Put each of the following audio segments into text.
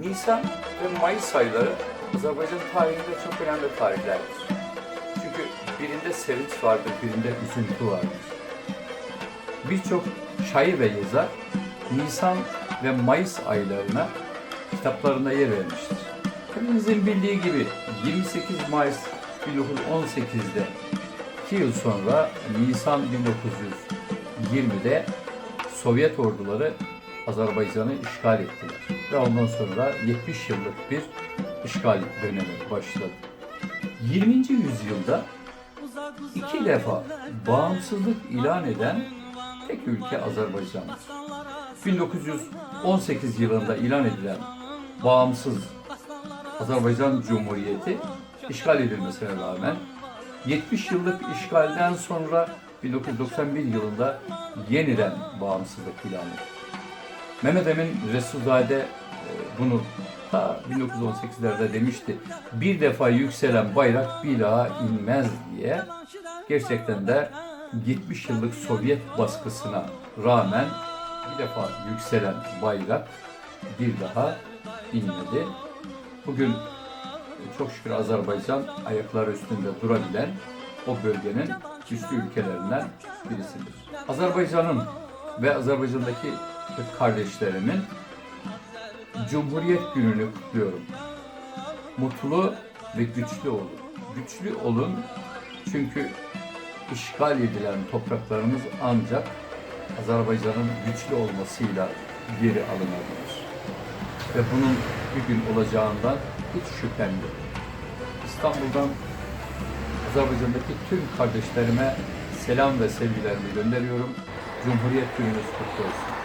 Nisan ve Mayıs ayları Azerbaycan tarihinde çok önemli tarihlerdir. Çünkü birinde sevinç vardır, birinde üzüntü vardır. Birçok şair ve yazar Nisan ve Mayıs aylarına kitaplarında yer vermiştir. Hepimizin bildiği gibi 28 Mayıs 1918'de 2 yıl sonra Nisan 1920'de Sovyet orduları Azerbaycan'ı işgal ettiler. Ve ondan sonra 70 yıllık bir işgal dönemi başladı. 20. yüzyılda iki defa bağımsızlık ilan eden tek ülke Azerbaycan'dır. 1918 yılında ilan edilen bağımsız Azerbaycan Cumhuriyeti işgal edilmesine rağmen 70 yıllık işgalden sonra 1991 yılında yeniden bağımsızlık ilan etti. Mehmet Emin Resulzade e, bunu ta 1918'lerde demişti. Bir defa yükselen bayrak bir daha inmez diye. Gerçekten de 70 yıllık Sovyet baskısına rağmen bir defa yükselen bayrak bir daha inmedi. Bugün çok şükür Azerbaycan ayakları üstünde durabilen o bölgenin güçlü ülkelerinden birisidir. Azerbaycan'ın ve Azerbaycan'daki kardeşlerimin Cumhuriyet Günü'nü kutluyorum. Mutlu ve güçlü olun. Güçlü olun çünkü işgal edilen topraklarımız ancak Azerbaycan'ın güçlü olmasıyla geri alınabilir. Ve bunun bir gün olacağından hiç şüphem yok. İstanbul'dan Azerbaycan'daki tüm kardeşlerime selam ve sevgilerimi gönderiyorum. Cumhuriyet Gününüz kutlu olsun.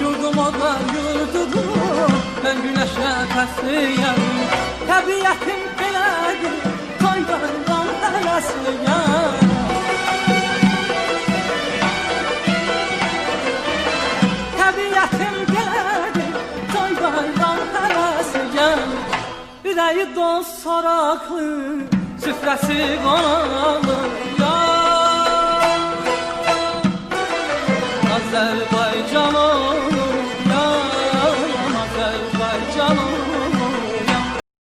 Yurdum odlar yurdudur, mən günəş nəfəsliyəm Təbiətim belədir, toylardan həvəsliyəm Təbiətim belədir, toylardan həvəsliyəm Ürəyi dost soraqlı, süfrəsi qanalı Azərbaycanım